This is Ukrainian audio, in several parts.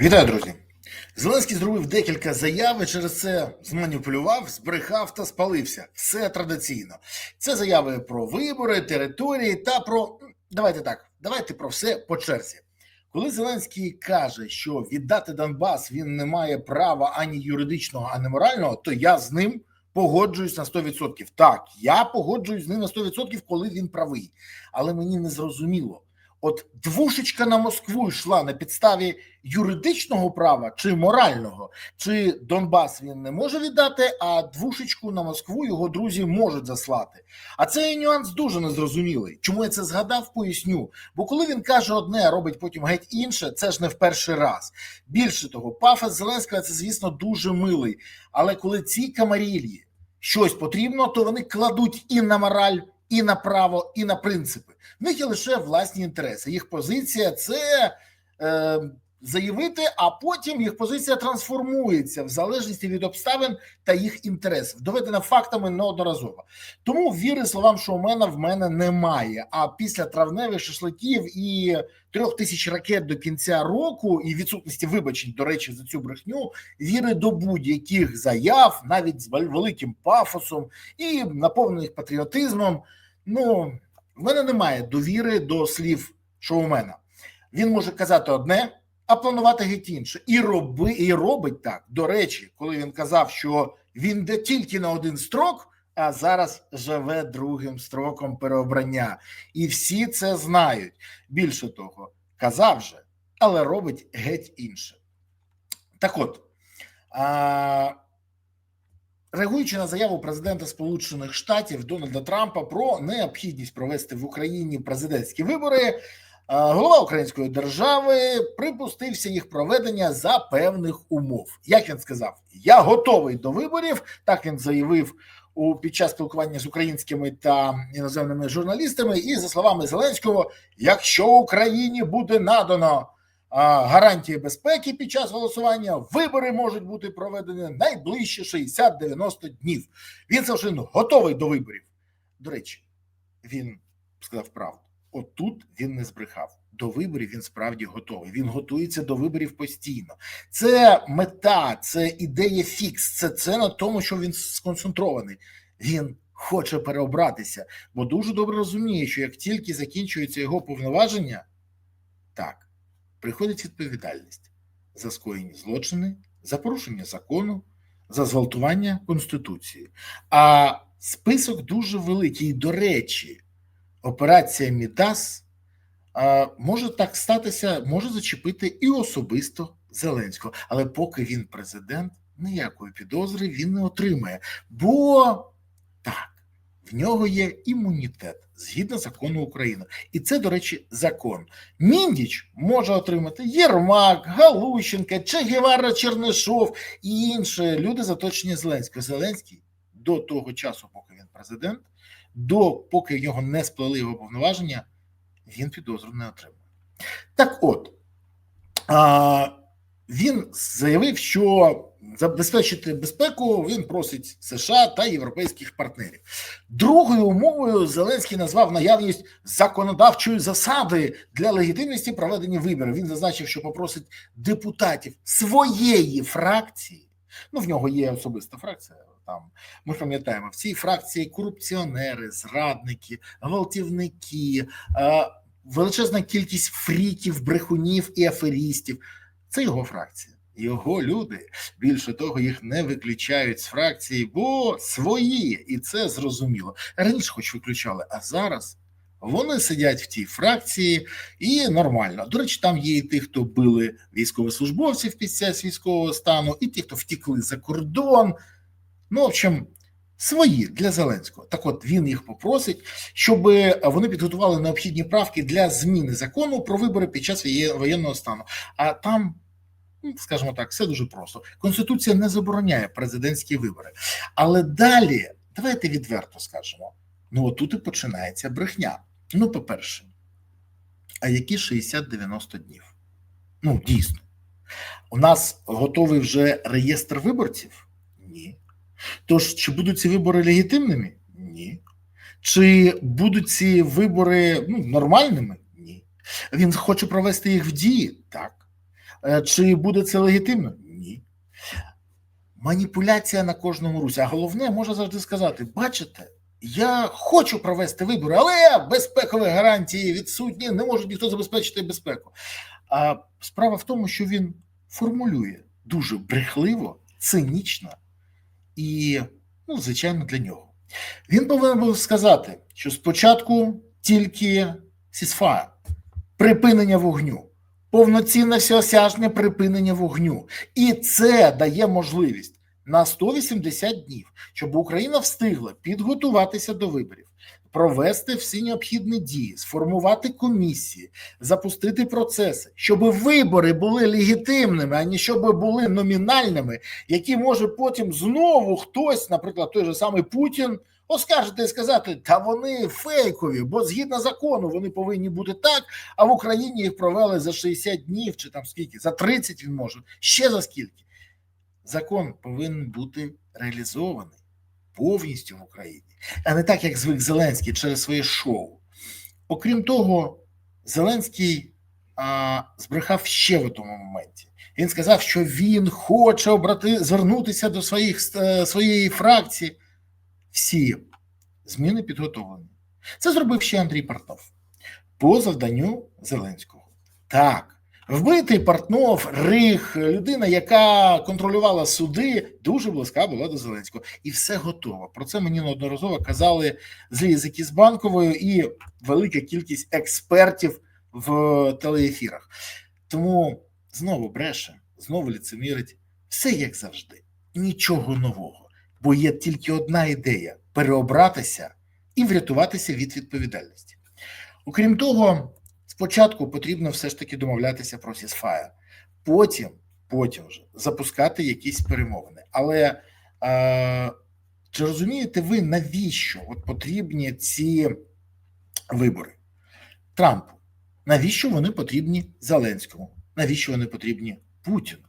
Вітаю, друзі. Зеленський зробив декілька заяв і через це зманіпулював, збрехав та спалився. Все традиційно. Це заяви про вибори, території та про давайте так, давайте про все по черзі. Коли Зеленський каже, що віддати Донбас він не має права ані юридичного, ані морального, то я з ним погоджуюсь на 100%. Так, я погоджуюсь з ним на 100%, коли він правий. Але мені не зрозуміло. От двушечка на Москву йшла на підставі юридичного права чи морального, чи Донбас він не може віддати, а двушечку на Москву його друзі можуть заслати. А цей нюанс дуже незрозумілий. Чому я це згадав? Поясню. Бо коли він каже одне, а робить потім геть інше, це ж не в перший раз. Більше того, пафос Зеленського це, звісно, дуже милий. Але коли ці камарільї щось потрібно, то вони кладуть і на мораль, і на право, і на принципи. В них є лише власні інтереси. Їх позиція це е, заявити, а потім їх позиція трансформується в залежності від обставин та їх інтересів, доведена фактами неодноразово. Тому віри словам шоумена в мене немає. А після травневих шашликів і трьох тисяч ракет до кінця року і відсутності вибачень, до речі, за цю брехню, віри до будь-яких заяв, навіть з великим пафосом і наповнених патріотизмом. Ну в мене немає довіри до слів шоумена. Він може казати одне, а планувати геть інше. І роби, і робить так. До речі, коли він казав, що він йде тільки на один строк, а зараз живе другим строком переобрання. І всі це знають. Більше того, казав же, але робить геть інше. Так от. А... Реагуючи на заяву президента Сполучених Штатів Дональда Трампа про необхідність провести в Україні президентські вибори, голова Української держави припустився їх проведення за певних умов. Як він сказав, я готовий до виборів. Так він заявив у під час спілкування з українськими та іноземними журналістами. І за словами Зеленського, якщо Україні буде надано гарантії безпеки під час голосування. Вибори можуть бути проведені найближче 60-90 днів. Він завжди готовий до виборів. До речі, він сказав правду. Отут він не збрехав. До виборів він справді готовий. Він готується до виборів постійно. Це мета, це ідея фікс. Це це на тому, що він сконцентрований. Він хоче переобратися, бо дуже добре розуміє, що як тільки закінчується його повноваження, так приходить відповідальність за скоєні злочини, за порушення закону, за зґвалтування Конституції. А список дуже великий. До речі, операція Мідас може так статися, може зачепити і особисто Зеленського. Але поки він президент, ніякої підозри він не отримає. Бо так, в нього є імунітет згідно закону України, і це, до речі, закон. Міндіч може отримати Єрмак, Галущенка, Чегевара, Чернишов і інші люди заточені Зеленського. Зеленський до того часу, поки він президент, до поки в нього не сплели його повноваження, він підозру не отримує. Так, от а, він заявив, що забезпечити безпеку він просить США та європейських партнерів. Другою умовою Зеленський назвав наявність законодавчої засади для легітимності проведення виборів. Він зазначив, що попросить депутатів своєї фракції. Ну, в нього є особиста фракція. Там ми пам'ятаємо в цій фракції корупціонери, зрадники, гвалтівники, величезна кількість фріків, брехунів і аферістів. Це його фракція його люди. Більше того, їх не виключають з фракції, бо свої, і це зрозуміло. Раніше, хоч виключали, а зараз вони сидять в тій фракції і нормально. До речі, там є і ті, хто били військовослужбовців час військового стану, і ті, хто втікли за кордон. Ну, в общем. Свої для Зеленського, так от він їх попросить, щоб вони підготували необхідні правки для зміни закону про вибори під час воєнного стану. А там Ну, скажімо так, все дуже просто. Конституція не забороняє президентські вибори. Але далі, давайте відверто скажемо: ну отут і починається брехня. Ну, по-перше, а які 60-90 днів? Ну, дійсно, у нас готовий вже реєстр виборців? Ні. Тож, чи будуть ці вибори легітимними? Ні. Чи будуть ці вибори ну, нормальними? Ні. Він хоче провести їх в дії? Так. Е, Чи буде це легітимно? Ні. Маніпуляція на кожному русі. А головне, може завжди сказати: бачите, я хочу провести вибори, але безпекові гарантії відсутні, не може ніхто забезпечити безпеку. А справа в тому, що він формулює дуже брехливо, цинічно і, ну, звичайно, для нього. Він повинен був сказати, що спочатку тільки сісфа, припинення вогню, повноцінне всеосяжне припинення вогню. І це дає можливість на 180 днів, щоб Україна встигла підготуватися до виборів, провести всі необхідні дії, сформувати комісії, запустити процеси, щоб вибори були легітимними, а не щоб були номінальними, які може потім знову хтось, наприклад, той же самий Путін, оскаржити і сказати, та вони фейкові, бо згідно закону вони повинні бути так, а в Україні їх провели за 60 днів чи там скільки, за 30 він може, ще за скільки. Закон повинен бути реалізований повністю в Україні, а не так, як звик Зеленський через своє шоу. Окрім того, Зеленський а, збрехав ще в одному моменті. Він сказав, що він хоче обрати, звернутися до своїх, е, своєї фракції. Всі зміни підготовлені. Це зробив ще Андрій Портнов по завданню Зеленського. Так, вбитий Портнов, Рих, людина, яка контролювала суди, дуже близька була до Зеленського. І все готово. Про це мені неодноразово казали злі язики з банковою і велика кількість експертів в телеефірах. Тому знову бреше, знову ліцемірить. Все як завжди, нічого нового. Бо є тільки одна ідея переобратися і врятуватися від відповідальності. Окрім того, спочатку потрібно все ж таки домовлятися про сісфаєр, потім, потім вже запускати якісь перемовини. Але е, чи розумієте ви, навіщо от потрібні ці вибори Трампу? Навіщо вони потрібні Зеленському? Навіщо вони потрібні Путіну?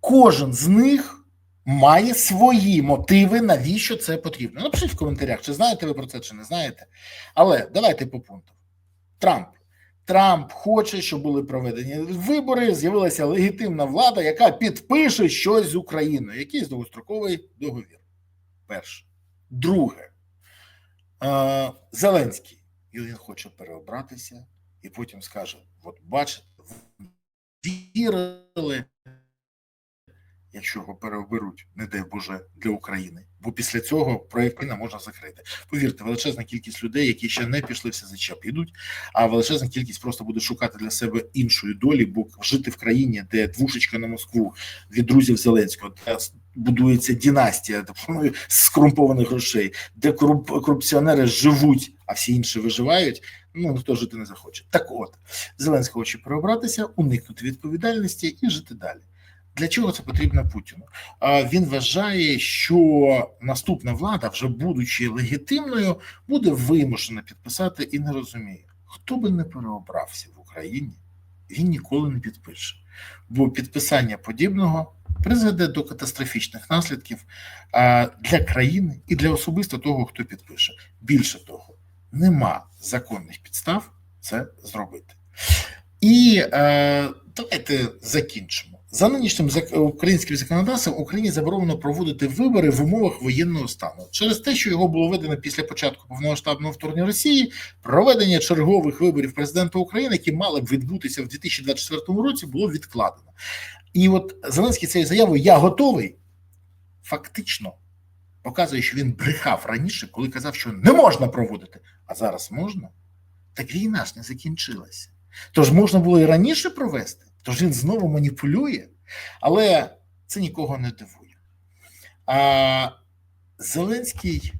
Кожен з них має свої мотиви, навіщо це потрібно. Напишіть в коментарях, чи знаєте ви про це, чи не знаєте. Але давайте по пунктам. Трамп. Трамп хоче, щоб були проведені вибори. З'явилася легітимна влада, яка підпише щось з Україною, якийсь довгостроковий договір. Перше. Друге, е, Зеленський. І він хоче переобратися, і потім скаже: от бачите, вірили якщо його переоберуть, не дай Боже, для України. Бо після цього проєкт не можна закрити. Повірте, величезна кількість людей, які ще не пішли в СЗЧ, підуть, а величезна кількість просто буде шукати для себе іншої долі, бо жити в країні, де двушечка на Москву від друзів Зеленського, де будується династія з корумпованих грошей, де коруп корупціонери живуть, а всі інші виживають. Ну ніхто жити не захоче. Так, от Зеленський хоче переобратися, уникнути відповідальності і жити далі. Для чого це потрібно Путіну? Він вважає, що наступна влада, вже будучи легітимною, буде вимушена підписати і не розуміє, хто би не переобрався в Україні, він ніколи не підпише. Бо підписання подібного призведе до катастрофічних наслідків для країни і для особисто того, хто підпише. Більше того, нема законних підстав це зробити. І е, давайте закінчимо. За нинішнім українським законодавством Україні заборонено проводити вибори в умовах воєнного стану через те, що його було введено після початку повномасштабного вторгнення Росії, проведення чергових виборів президента України, які мали б відбутися в 2024 році, було відкладено. І от Зеленський цією заявою Я готовий фактично показує, що він брехав раніше, коли казав, що не можна проводити, а зараз можна. Так війна ж не закінчилася. Тож можна було і раніше провести. Тож він знову маніпулює, але це нікого не дивує. А Зеленський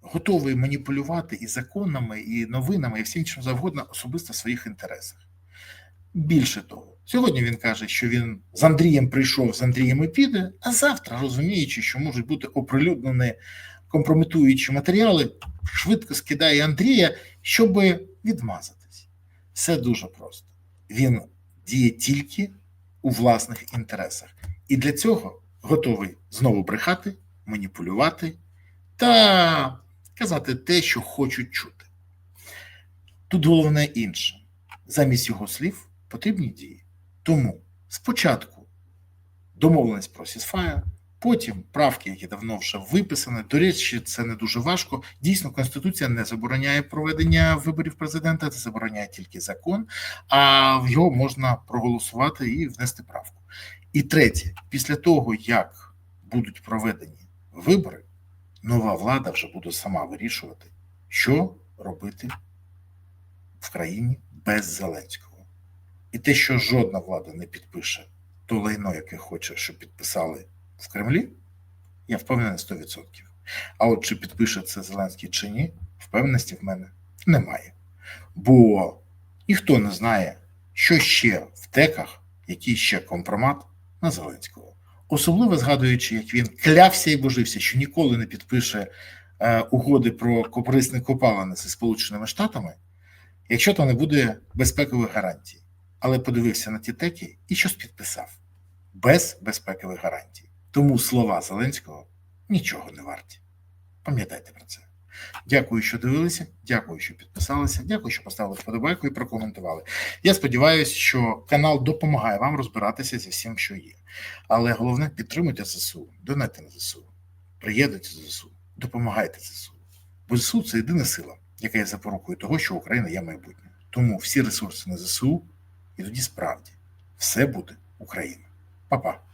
готовий маніпулювати і законами, і новинами, і всім чим завгодно, особисто в своїх інтересах. Більше того, сьогодні він каже, що він з Андрієм прийшов, з Андрієм і піде, а завтра, розуміючи, що можуть бути оприлюднені компрометуючі матеріали, швидко скидає Андрія, щоб відмазатись. Все дуже просто. Він діє тільки у власних інтересах. І для цього готовий знову брехати, маніпулювати та казати те, що хочуть чути. Тут головне інше. Замість його слів потрібні дії. Тому спочатку домовленість про сісфая, потім правки, які давно вже виписані. До речі, це не дуже важко. Дійсно, конституція не забороняє проведення виборів президента, це забороняє тільки закон, а його можна проголосувати і внести правку. І третє, після того як будуть проведені вибори, нова влада вже буде сама вирішувати, що робити в країні без Зеленського. І те, що жодна влада не підпише то лайно, яке хоче, щоб підписали в Кремлі, я впевнений 100%. А от чи підпише це Зеленський чи ні, впевненості в мене немає. Бо ніхто не знає, що ще в теках, який ще компромат на Зеленського. Особливо згадуючи, як він клявся і божився, що ніколи не підпише е, угоди про корисні копалини зі Сполученими Штатами, якщо там не буде безпекових гарантій. Але подивився на ті теки і щось підписав без безпекових гарантій. Тому слова Зеленського нічого не варті. Пам'ятайте про це. Дякую, що дивилися. Дякую, що підписалися. Дякую, що поставили вподобайку і прокоментували. Я сподіваюся, що канал допомагає вам розбиратися зі всім, що є. Але головне підтримуйте ЗСУ, донайте на ЗСУ, приєднуйте ЗСУ, допомагайте ЗСУ. Бо ЗСУ це єдина сила, яка є запорукою того, що Україна є майбутнє. Тому всі ресурси на ЗСУ, і тоді справді все буде Україна. Па-па.